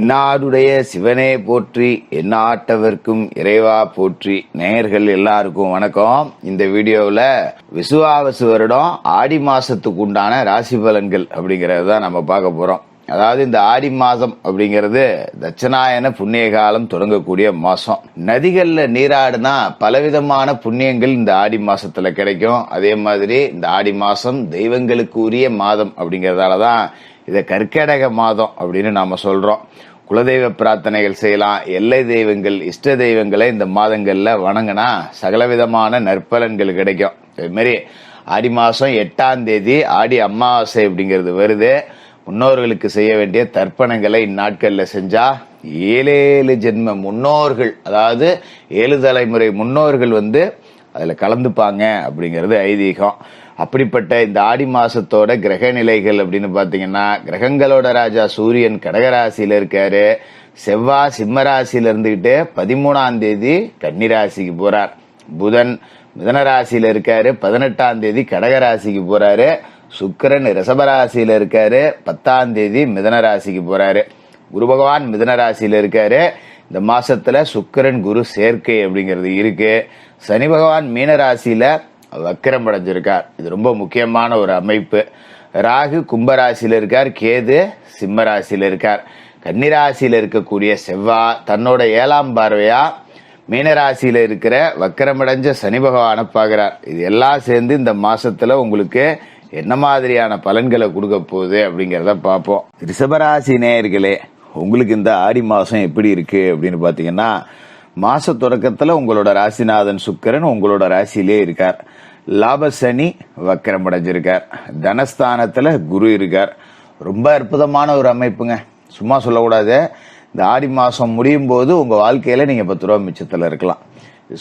என்னாடுடைய சிவனே போற்றி என்னாட்டவர்க்கும் இறைவா போற்றி. நேயர்கள் எல்லாருக்கும் வணக்கம். இந்த வீடியோவில் விசுவாவசு வருடம் ஆடி மாசத்துக்கு உண்டான ராசி பலன்கள் அப்படிங்கறத தான் நம்ம பார்க்க போறோம். அதாவது இந்த ஆடி மாதம் அப்படிங்கிறது தட்சணாயன புண்ணிய காலம் தொடங்கக்கூடிய மாதம் நதிகளில் நீராடுனா பலவிதமான புண்ணியங்கள் இந்த ஆடி மாதத்தில் கிடைக்கும். அதே மாதிரி இந்த ஆடி மாதம் தெய்வங்களுக்கு உரிய மாதம் அப்படிங்கிறதால தான் இதை கற்கடக மாதம் அப்படின்னு நாம் சொல்கிறோம் குலதெய்வ பிரார்த்தனைகள் செய்யலாம். எல்லை தெய்வங்கள் இஷ்ட தெய்வங்களை இந்த மாதங்களில் வணங்கினா சகலவிதமான நற்பலன்கள் கிடைக்கும். இதுமாரி ஆடி மாதம் எட்டாம் தேதி ஆடி அமாவாசை அப்படிங்கிறது வருது. முன்னோர்களுக்கு செய்ய வேண்டிய தர்ப்பணங்களை இந்நாட்களில் செஞ்சால் ஏழேழு ஜென்ம முன்னோர்கள் அதாவது ஏழு தலைமுறை முன்னோர்கள் வந்து அதில் கலந்துப்பாங்க அப்படிங்கிறது ஐதீகம். அப்படிப்பட்ட இந்த ஆடி மாசத்தோட கிரக நிலைகள் அப்படின்னு பாத்தீங்கன்னா கிரகங்களோட ராஜா சூரியன் கடகராசியில இருக்காரு. செவ்வாய் சிம்ம ராசியில இருந்துகிட்டு பதிமூணாம் தேதி கன்னிராசிக்கு போறார். புதன் மிதன ராசியில இருக்காரு. பதினெட்டாம் தேதி கடகராசிக்கு போறாரு. சுக்கிரன் ரிஷபராசியில இருக்காரு. பத்தாம் தேதி மிதன ராசிக்கு போறாரு. குரு பகவான் மிதன ராசியில இருக்காரு. இந்த மாசத்துல சுக்கிரன் குரு சேர்க்கை அப்படிங்கிறது இருக்கு. சனி பகவான் மீன ராசியில வக்கரம் அடைஞ்சிருக்கார் இது ரொம்ப முக்கியமான ஒரு அமைப்பு. ராகு கும்பராசியில் இருக்கார் கேது சிம்மராசியில் இருக்கார். கன்னிராசியில் இருக்கக்கூடிய செவ்வா தன்னோட ஏழாம் பார்வையா மீனராசியில் இருக்கிற வக்கரமடைஞ்ச சனி பகவானை பார்க்குறார். இது எல்லாம் சேர்ந்து இந்த மாசத்துல உங்களுக்கு என்ன மாதிரியான பலன்களை கொடுக்க போகுது அப்படிங்கிறத பார்ப்போம். ரிஷபராசி நேயர்களே உங்களுக்கு இந்த ஆடி மாதம் எப்படி இருக்கு அப்படின்னு பார்த்தீங்கன்னா மாச தொடக்கத்துல உங்களோட ராசிநாதன் சுக்கிரன் உங்களோட ராசியிலே இருக்கார். லாபசனி வக்கரம் அடைஞ்சிருக்கார். தனஸ்தானத்துல குரு இருக்கார். ரொம்ப அற்புதமான ஒரு அமைப்புங்க. சும்மா சொல்லக்கூடாது. இந்த ஆடி மாசம் முடியும் போது உங்க வாழ்க்கையில நீங்க பத்து ரூபா மிச்சத்துல இருக்கலாம்.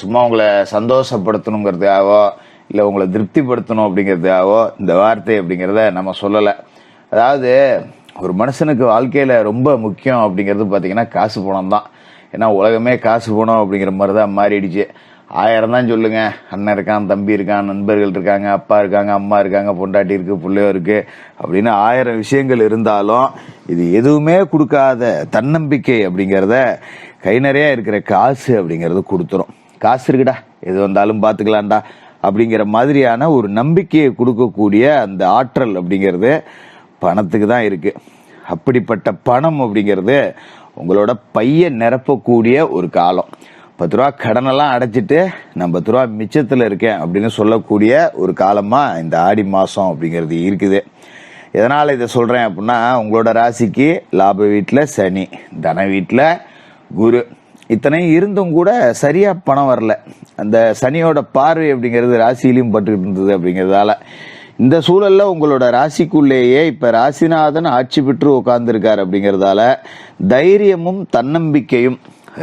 சும்மா உங்களை சந்தோஷப்படுத்தணுங்கிறதுக்காகவோ இல்லை உங்களை திருப்திப்படுத்தணும் அப்படிங்கிறதுக்காகவோ இந்த வார்த்தை அப்படிங்கிறத நம்ம சொல்லலை. அதாவது ஒரு மனுஷனுக்கு வாழ்க்கையில் ரொம்ப முக்கியம் அப்படிங்கிறது பார்த்தீங்கன்னா காசு பணம் தான் ஏன்னா உலகமே காசு போனோம் அப்படிங்கிற மாதிரி தான் மாறிடுச்சு. ஆயிரம் தான் சொல்லுங்க. அண்ணன் இருக்கான் தம்பி இருக்கான் நண்பர்கள் இருக்காங்க அப்பா இருக்காங்க அம்மா இருக்காங்க பொண்டாட்டி இருக்கு பிள்ளையோ இருக்கு அப்படின்னு ஆயிரம் விஷயங்கள் இருந்தாலும் இது எதுவுமே கொடுக்காத தன்னம்பிக்கை அப்படிங்கிறத கை நிறைய இருக்கிற காசு அப்படிங்கிறது கொடுத்துரும். காசு இருக்குடா எது வந்தாலும் பார்த்துக்கலாம்டா அப்படிங்கிற மாதிரியான ஒரு நம்பிக்கையை கொடுக்கக்கூடிய அந்த ஆற்றல் அப்படிங்கிறது பணத்துக்கு தான் இருக்கு. அப்படிப்பட்ட பணம் அப்படிங்கிறது உங்களோட பைய நிரப்பக்கூடிய ஒரு காலம். பத்து ரூபா கடனெல்லாம் அடைச்சிட்டு நான் பத்து ரூபா மிச்சத்தில் இருக்கேன் அப்படின்னு சொல்லக்கூடிய ஒரு காலமாக இந்த ஆடி மாதம் அப்படிங்கிறது இருக்குது. எதனால் இதை சொல்கிறேன் அப்படின்னா உங்களோட ராசிக்கு லாப வீட்டில் சனி தன வீட்டில் குரு. இத்தனையும் இருந்தும் கூட சரியாக பணம் வரல. அந்த சனியோட பார்வை அப்படிங்கிறது ராசியிலையும் பட்டுக்கிட்டு இருந்தது அப்படிங்கிறதால. இந்த சூழல்ல உங்களோட ராசிக்குள்ளேயே இப்ப ராசிநாதன் ஆட்சி பெற்று உட்கார்ந்துருக்காரு அப்படிங்கிறதால தைரியமும் தன்னம்பிக்கையும்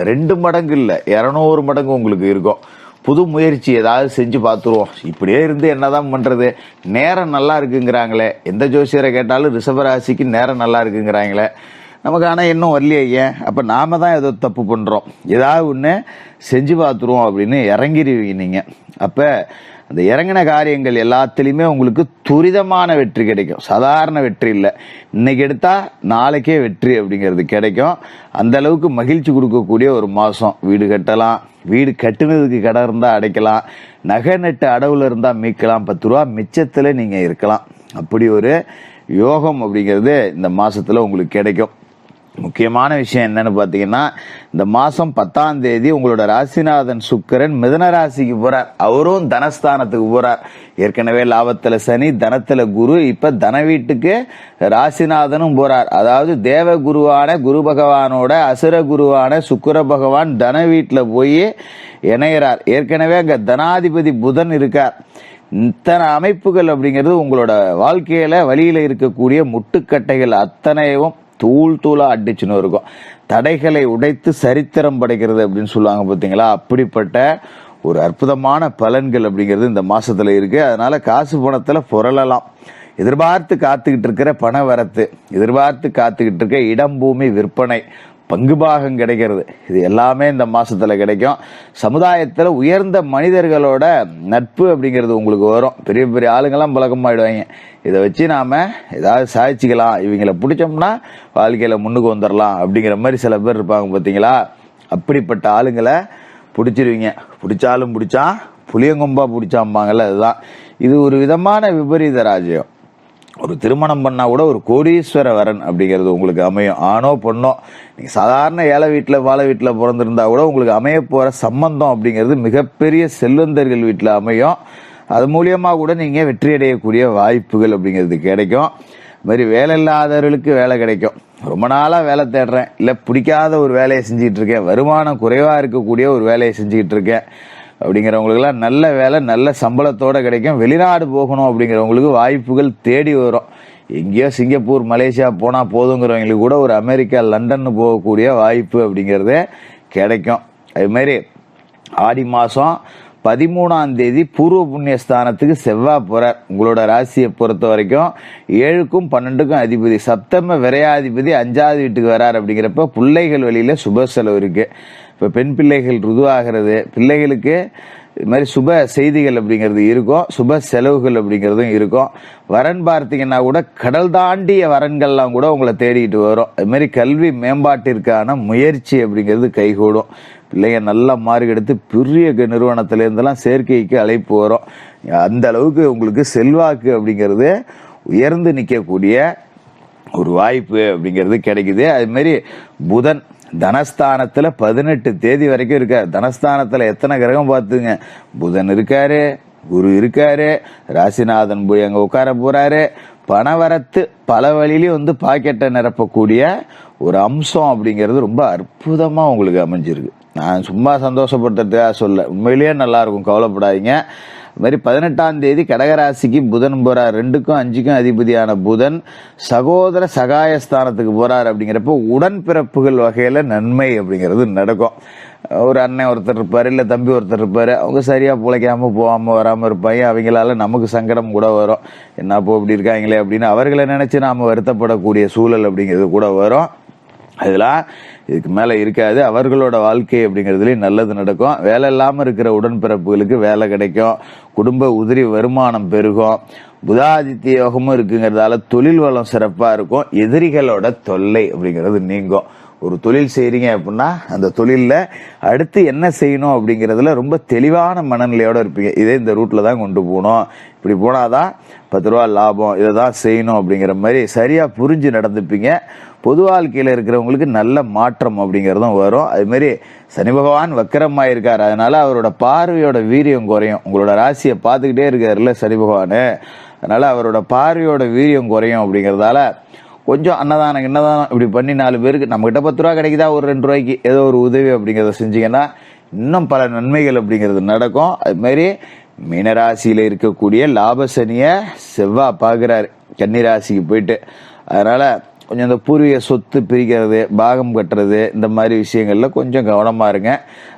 ரெண்டு மடங்கு இல்லை இரநூறு மடங்கு உங்களுக்கு இருக்கும். புது முயற்சி ஏதாவது செஞ்சு பார்த்துருவோம். இப்படியே இருந்து என்னதான் பண்றது? நேரம் நல்லா இருக்குங்கிறாங்களே. எந்த ஜோசியரை கேட்டாலும் ரிஷபராசிக்கு நேரம் நல்லா இருக்குங்கிறாங்களே. நமக்கு ஆனால் இன்னும் வரலையே ஏன் அப்போ நாம தான் ஏதோ தப்பு பண்ணுறோம் ஏதாவது ஒன்று செஞ்சு பார்த்துருவோம் அப்படின்னு இறங்கிடுவீங்க நீங்கள் அப்போ அந்த இறங்கின காரியங்கள் எல்லாத்துலேயுமே உங்களுக்கு துரிதமான வெற்றி கிடைக்கும். சாதாரண வெற்றி இல்லை. இன்னைக்கு எடுத்தால் நாளைக்கே வெற்றி அப்படிங்கிறது கிடைக்கும். அந்த அளவுக்கு மகிழ்ச்சி கொடுக்கக்கூடிய ஒரு மாதம் வீடு கட்டலாம். வீடு கட்டுனதுக்கு கடை இருந்தால் அடைக்கலாம். நகை நட்டு அடவுல இருந்தால் மீட்கலாம். பத்து ரூபா மிச்சத்தில் நீங்கள் இருக்கலாம். அப்படி ஒரு யோகம் அப்படிங்கிறது இந்த மாதத்தில் உங்களுக்கு கிடைக்கும். முக்கியமான விஷயம் என்னன்னு பார்த்தீங்கன்னா இந்த மாதம் பத்தாம் தேதி உங்களோட ராசிநாதன் சுக்கிரன் மிதன ராசிக்கு போகிறார் அவரும் தனஸ்தானத்துக்கு போகிறார் ஏற்கனவே லாபத்தில் சனி தனத்தில் குரு இப்போ தன வீட்டுக்கு ராசிநாதனும் போகிறார் அதாவது தேவ குருவான குரு பகவானோட அசுர குருவான சுக்கிர பகவான் தன வீட்டில் போய் இணைகிறார் ஏற்கனவே அங்கே தனாதிபதி புதன் இருக்கார். இத்தனை அமைப்புகள் அப்படிங்கிறது உங்களோட வாழ்க்கையில் வழியில் இருக்கக்கூடிய முட்டுக்கட்டைகள் அத்தனையும் தூள் தூளாக அடிச்சுன்னு இருக்கும். தடைகளை உடைத்து சரித்திரம் படைக்கிறது அப்படின்னு சொல்லுவாங்க பார்த்தீங்களா? அப்படிப்பட்ட ஒரு அற்புதமான பலன்கள் அப்படிங்கிறது இந்த மாதத்தில் இருக்குது அதனால் காசு பணத்தில் புரளலாம் எதிர்பார்த்து காத்துக்கிட்டு இருக்கிற பண வரத்து எதிர்பார்த்து காத்துக்கிட்டு இருக்க இடம் பூமி விற்பனை பங்கு பாகம் கிடைக்கிறது. இது எல்லாமே இந்த மாசத்துல கிடைக்கும். சமுதாயத்துல உயர்ந்த மனிதர்களோட நட்பு அப்படிங்கிறது உங்களுக்கு வரும். பெரிய பெரிய ஆளுங்கெல்லாம் பழக்கமாயிடுவாங்க. இதை வச்சு நாம ஏதாவது சாதிச்சுக்கலாம். இவங்கள பிடிச்சோம்னா வாழ்க்கையில முன்னுக்கு வந்துடலாம் அப்படிங்கிற மாதிரி சில பேர் இருப்பாங்க பாத்தீங்களா? அப்படிப்பட்ட ஆளுங்களை பிடிச்சிருவீங்க. பிடிச்சாலும் பிடிச்சா புளியங்கொம்பா பிடிச்சாம்பாங்கல்ல அதுதான். இது ஒரு விதமான விபரீத ராஜ்யம். ஒரு திருமணம் பண்ணால் கூட ஒரு கோடீஸ்வர வரன் அப்படிங்கிறது உங்களுக்கு அமையும். ஆணோ பொண்ணோ நீங்கள் சாதாரண ஏழை வீட்டில் வாழை வீட்டில் பிறந்திருந்தா கூட உங்களுக்கு அமைய போகிற சம்பந்தம் அப்படிங்கிறது மிகப்பெரிய செல்வந்தர்கள் வீட்டில் அமையும். அது மூலியமாக கூட நீங்கள் வெற்றி அடையக்கூடிய வாய்ப்புகள் அப்படிங்கிறது கிடைக்கும். இது மாதிரி வேலை இல்லாதவர்களுக்கு வேலை கிடைக்கும். ரொம்ப நாளாக வேலை தேடுறேன். இல்லை பிடிக்காத ஒரு வேலையை செஞ்சிகிட்ருக்கேன் இருக்கேன். வருமானம் குறைவாக இருக்கக்கூடிய ஒரு வேலையை செஞ்சுக்கிட்டு இருக்கேன். அப்படிங்கிறவங்களுக்குலாம் நல்ல வேலை நல்ல சம்பளத்தோடு கிடைக்கும். வெளிநாடு போகணும் அப்படிங்கிறவங்களுக்கு வாய்ப்புகள் தேடி வரும். எங்கேயோ சிங்கப்பூர் மலேசியா போனால் போதுங்கிறவங்களுக்கு கூட ஒரு அமெரிக்கா லண்டன் போகக்கூடிய வாய்ப்பு அப்படிங்கிறது கிடைக்கும். அதுமாரி ஆடி மாதம் பதிமூணாம் தேதி பூர்வ புண்ணிய ஸ்தானத்துக்கு செவ்வாய் போறார். உங்களோட ராசியை பொறுத்த வரைக்கும் ஏழுக்கும் பன்னெண்டுக்கும் அதிபதி. சப்தம விரையாதிபதி அஞ்சாவது வீட்டுக்கு வரார் அப்படிங்கிறப்ப பிள்ளைகள் வழியில சுப செலவு இருக்கு. இப்ப பெண் பிள்ளைகள் ருதுவாகிறது. பிள்ளைகளுக்கு இது மாதிரி சுப செய்திகள் அப்படிங்கிறது இருக்கும். சுப செலவுகள் அப்படிங்கிறதும் இருக்கும். வரன் பார்த்தீங்கன்னா கூட கடல் தாண்டிய வரன்கள்லாம் கூட உங்களை தேடிட்டு வரும். அது மாதிரி கல்வி மேம்பாட்டிற்கான முயற்சி அப்படிங்கிறது கைகூடும். பிள்ளைங்க நல்லா மார்க் எடுத்து பெரிய க- சேர்க்கைக்கு அழைப்பு வரும். அந்த அளவுக்கு உங்களுக்கு செல்வாக்கு அப்படிங்கிறது உயர்ந்து நிற்கக்கூடிய ஒரு வாய்ப்பு அப்படிங்கிறது கிடைக்குது. அதுமாரி புதன் தனஸ்தானத்துல பதினெட்டு தேதி வரைக்கும் இருக்காரு தனஸ்தானத்துல எத்தனை கிரகம் பார்த்துங்க? புதன் இருக்காரு குரு இருக்காரு ராசிநாதன் போய் அங்க உட்கார போறாரு. பணவரத்து பல வழியிலையும் வந்து பாக்கெட்டை நிரப்பக்கூடிய ஒரு அம்சம் அப்படிங்கிறது ரொம்ப அற்புதமா உங்களுக்கு அமைஞ்சிருக்கு. நான் சும்மா சந்தோஷப்படுத்துறதுக்காக சொல்ல உண்மையிலேயே நல்லா இருக்கும் கவலைப்படாதீங்க. அது மாதிரி பதினெட்டாம் தேதி கடகராசிக்கு புதன் போறார். ரெண்டுக்கும் அஞ்சுக்கும் அதிபதியான புதன் சகோதர சகாயஸ்தானத்துக்கு போறார் அப்படிங்கிறப்போ உடன்பிறப்புகள் வகையில நன்மை அப்படிங்கிறது நடக்கும். ஒரு அண்ணன் ஒருத்தர் இருப்பார் இல்லை தம்பி ஒருத்தர் இருப்பார் அவங்க சரியாக பிழைக்காம போகாமல் வராமல் இருப்பாங்க அவங்களால நமக்கு சங்கடம் கூட வரும். என்ன போ இப்படி இருக்காங்களே அப்படின்னு அவர்களை நினச்சி நாம் வருத்தப்படக்கூடிய சூழல் அப்படிங்கிறது கூட வரும். அதெல்லாம் இதுக்கு மேலே இருக்காது. அவர்களோட வாழ்க்கை அப்படிங்கிறதுலேயும் நல்லது நடக்கும். வேலை இல்லாமல் இருக்கிற உடன்பிறப்புகளுக்கு வேலை கிடைக்கும். குடும்ப உதிரி வருமானம் பெருகும். புதாதித்ய யோகமும் இருக்குங்கிறதால தொழில் வளம் சிறப்பாக இருக்கும். எதிரிகளோட தொல்லை அப்படிங்கிறது நீங்கும். ஒரு தொழில் செய்கிறீங்க அப்படின்னா அந்த தொழிலில் அடுத்து என்ன செய்யணும் அப்படிங்கறதுல ரொம்ப தெளிவான மனநிலையோடு இருப்பீங்க. இதே இந்த ரூட்டில் தான் கொண்டு போகணும். இப்படி போனால் தான் பத்து ரூபா லாபம். இதை தான் செய்யணும் அப்படிங்கிற மாதிரி சரியாக புரிஞ்சு நடந்துப்பீங்க. பொது வாழ்க்கையில் இருக்கிறவங்களுக்கு நல்ல மாற்றம் அப்படிங்கிறதும் வரும். அதுமாரி சனி பகவான் வக்கரமாயிருக்காரு. அதனால் அவரோட பார்வையோட வீரியம் குறையும். உங்களோட ராசியை பார்த்துக்கிட்டே இருக்காருல்ல சனி பகவான். அதனால் அவரோட பார்வையோட வீரியம் குறையும் அப்படிங்கிறதால கொஞ்சம் அன்னதானம் என்னதானம் இப்படி பண்ணி நாலு பேருக்கு நம்மக்கிட்ட பத்து ரூபா கிடைக்குதா? ஒரு ரெண்டு ரூபாய்க்கு ஏதோ ஒரு உதவி அப்படிங்கிறத செஞ்சீங்கன்னா இன்னும் பல நன்மைகள் அப்படிங்கிறது நடக்கும். அது மாதிரி மீனராசியில இருக்கக்கூடிய லாபசனியை செவ்வாய் பார்க்குறாரு. கன்னிராசிக்கு போயிட்டு. அதனால் கொஞ்சம் இந்த பூர்வீக சொத்து பிரிக்கிறது பாகம் கட்டுறது இந்த மாதிரி விஷயங்களில் கொஞ்சம் கவனமாக இருங்க.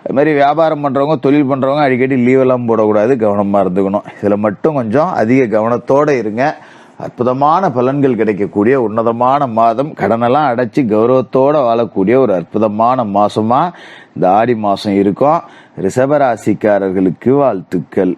அது மாதிரி வியாபாரம் பண்ணுறவங்க தொழில் பண்ணுறவங்க அடிக்கடி லீவெல்லாம் போடக்கூடாது. கவனமாக இருந்துக்கணும். இதில் மட்டும் கொஞ்சம் அதிக கவனத்தோடு இருங்க. அற்புதமான பலன்கள் கிடைக்கக்கூடிய உன்னதமான மாதம். கடனெல்லாம் அடைச்சி கௌரவத்தோடு வாழக்கூடிய ஒரு அற்புதமான மாதமாக இந்த ஆடி மாதம் இருக்கும். ரிஷபராசிக்காரர்களுக்கு வாழ்த்துக்கள்.